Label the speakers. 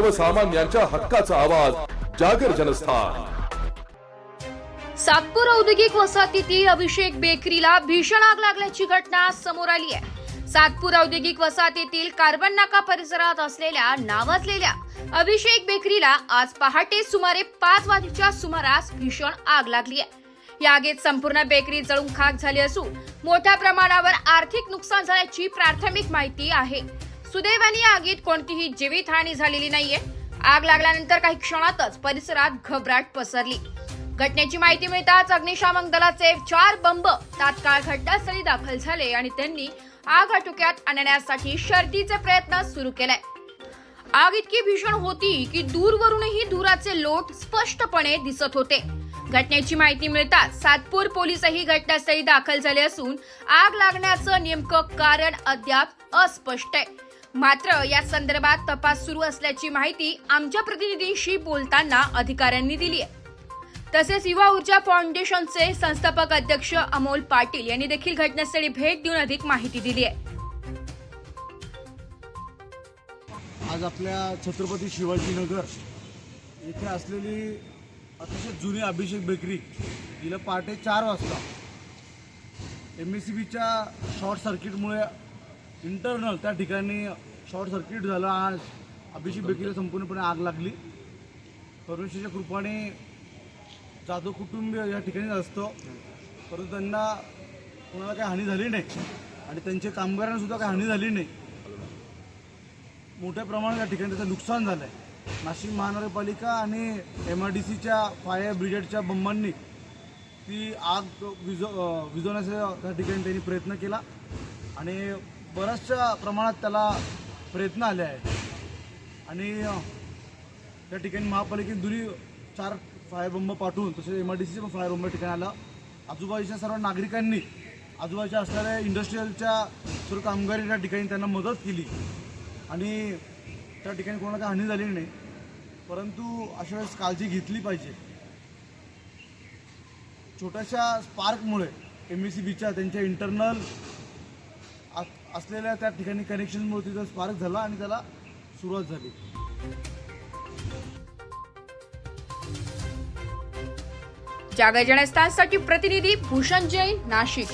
Speaker 1: सर्वसामान्यांच्या हक्काचा आवाज जागर जनस्थान.
Speaker 2: सातपूर औद्योगिक वसाहतीतील अभिषेक बेकरीला भीषण आग लागल्याची घटना समोर आली आहे. सातपूर औद्योगिक वसाहतीतील कार्बन नाका परिसरात असलेल्या नावाजलेल्या अभिषेक बेकरीला आज पहाटे सुमारे पाच वाजेच्या सुमारास भीषण आग लागली आहे. या आगीत संपूर्ण बेकरी जळून खाक झाली असून मोठ्या प्रमाणावर आर्थिक नुकसान झाल्याची प्राथमिक माहिती आहे. सुदैवाने या आगीत कोणतीही जीवितहानी झालेली नाहीये. आग लागल्यानंतर काही क्षणातच परिसरात घबराट पसरली. घटनेची माहिती मिळताच अग्निशामक दलाचे चार बंब तात्काळ घटनास्थळी दाखल झाले आणि त्यांनी आग आटोक्यात आणण्यासाठी शर्तीचे प्रयत्न सुरू केलाय आग इतकी भीषण होती की दूरवरूनही धुराचे लोट स्पष्टपणे दिसत होते. घटनेची माहिती मिळताच सातपूर पोलीसही घटनास्थळी दाखल झाले असून आग लागण्याचं नेमकं कारण अद्याप अस्पष्ट आहे. मात्र या संदर्भात तपास सुरू असल्याची माहिती आमच्या प्रतिनिधींशी बोलताना अधिकाऱ्यांनी दिली आहे. तसेच युवा ऊर्जा फाउंडेशनचे संस्थापक अध्यक्ष अमोल पाटील यांनी देखील घटनास्थळी भेट देऊन अधिक माहिती दिली आहे.
Speaker 3: आज आपल्या छत्रपती शिवाजीनगर येथे असलेली अतिशय जुनी अभिषेक बेकरी गेल्या पहाटे चार वाजता एम एस सी बीच्या शॉर्ट सर्किटमुळे इंटरनल त्या ठिकाणी शॉर्ट सर्किट झालं. आज अभिषेक बेकरीला संपूर्णपणे आग लागली. परमेश्वरच्या कृपाने जाधव कुटुंबीय या ठिकाणी असतो. परंतु त्यांना कोणाला काही हानी झाली नाही आणि त्यांच्या कामगारांना सुद्धा काही हानी झाली नाही. मोठ्या प्रमाणात या ठिकाणी त्याचं नुकसान झालं आहे नाशिक महानगरपालिका आणि एम आर डी सीच्या फायर ब्रिगेडच्या बंबांनी ती आग विझ विझवण्याचा त्या ठिकाणी त्यांनी प्रयत्न केला. आणि बऱ्याचशा प्रमाणात त्याला प्रयत्न आले आहेत. आणि त्या ठिकाणी महापालिकेने दुरी चार फायर बंब पाठवून तसेच एम आर डी सीचे पण फायर बंब ठिकाणी आला. आजूबाजूच्या सर्व नागरिकांनी आजूबाजूच्या असणाऱ्या इंडस्ट्रीयलच्या सर्व कामगारी त्या ठिकाणी त्यांना मदत केली. आणि त्या ठिकाणी कोणाला काही हानी झाली नाही. परंतु अशा वेळेस काळजी घेतली पाहिजे. छोट्याशा स्पार्कमुळे एम एस सी बीच्या त्यांच्या इंटरनल असलेल्या त्या ठिकाणी कनेक्शनमुळे तिथं स्पार्क झाला आणि त्याला सुरुवात झाली.
Speaker 2: जागा जनस्थानसाठी प्रतिनिधी भूषण जैन नाशिक.